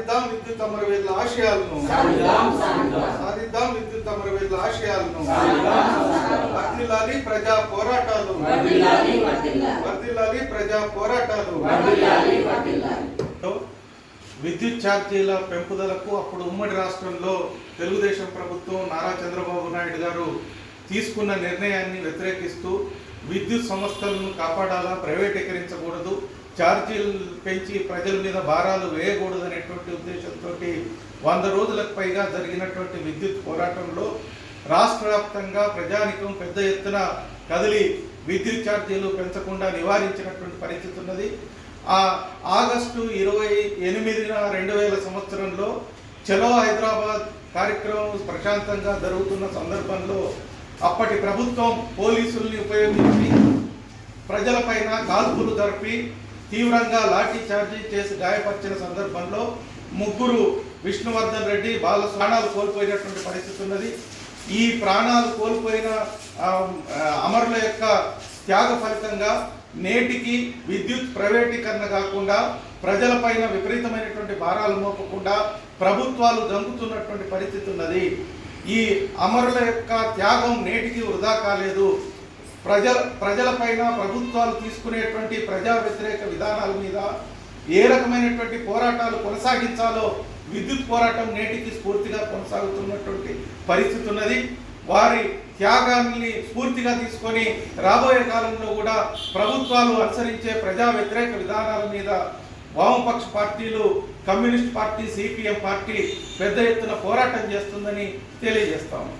సాధిద్దాం విద్యుత్ అమరవీరుల ఆశయాలను సాధిద్దాం, విద్యుత్ అమరవీరుల ఆశయాలను. వర్ధిల్లాలి ప్రజా పోరాటాలు. వర్ధిల్లాలి ప్రజా పోరాటాలు. విద్యుత్ ఛార్జీల పెంపుదలకు అప్పుడు ఉమ్మడి రాష్ట్రంలో తెలుగుదేశం ప్రభుత్వం నారా చంద్రబాబు నాయుడు గారు తీసుకున్న నిర్ణయాన్ని వ్యతిరేకిస్తూ విద్యుత్ సంస్థలను కాపాడాలా ప్రైవేటీకరించకూడదు ఛార్జీలు పెంచి ప్రజల మీద భారాలు వేయకూడదు అనేటువంటి ఉద్దేశంతో వంద రోజులకు పైగా జరిగినటువంటి విద్యుత్ పోరాటంలో రాష్ట్ర వ్యాప్తంగా ప్రజానికం పెద్ద ఎత్తున కదిలి విద్యుత్ ఛార్జీలు పెంచకుండా నివారించినటువంటి పరిస్థితి ఉన్నది. ఆ ఆగస్టు ఇరవై ఎనిమిదిన రెండు వేల సంవత్సరంలో చలో హైదరాబాద్ కార్యక్రమం ప్రశాంతంగా జరుగుతున్న సందర్భంలో అప్పటి ప్రభుత్వం పోలీసుల్ని ఉపయోగించి ప్రజలపైన కాల్పులు జరిపి తీవ్రంగా లాఠీ చార్జీ చేసి గాయపరిచిన సందర్భంలో ముగ్గురు విష్ణువర్ధన్ రెడ్డి బాల ప్రాణాలు కోల్పోయినటువంటి పరిస్థితి ఉన్నది. ఈ ప్రాణాలు కోల్పోయిన అమరుల యొక్క త్యాగ ఫలితంగా నేటికి విద్యుత్ ప్రైవేటీకరణ కాకుండా ప్రజలపైన విపరీతమైనటువంటి భారాలు మోపకుండా ప్రభుత్వాలు జంకుతున్నటువంటి పరిస్థితి ఉన్నది. ఈ అమరుల యొక్క త్యాగం నేటికి వృధా కాలేదు. ప్రజల ప్రజలపైన ప్రభుత్వాలు తీసుకునేటువంటి ప్రజా వ్యతిరేక విధానాల మీద ఏ రకమైనటువంటి పోరాటాలు కొనసాగించాలో విద్యుత్ పోరాటం నేటికి స్ఫూర్తిగా కొనసాగుతున్నటువంటి పరిస్థితి ఉన్నది. వారి త్యాగాన్ని స్ఫూర్తిగా తీసుకొని రాబోయే కాలంలో కూడా ప్రభుత్వాలు అనుసరించే ప్రజా వ్యతిరేక విధానాల మీద వామపక్ష పార్టీలు కమ్యూనిస్ట్ పార్టీ సిపిఎం పార్టీ పెద్ద ఎత్తున పోరాటం చేస్తుందని తెలియజేస్తాము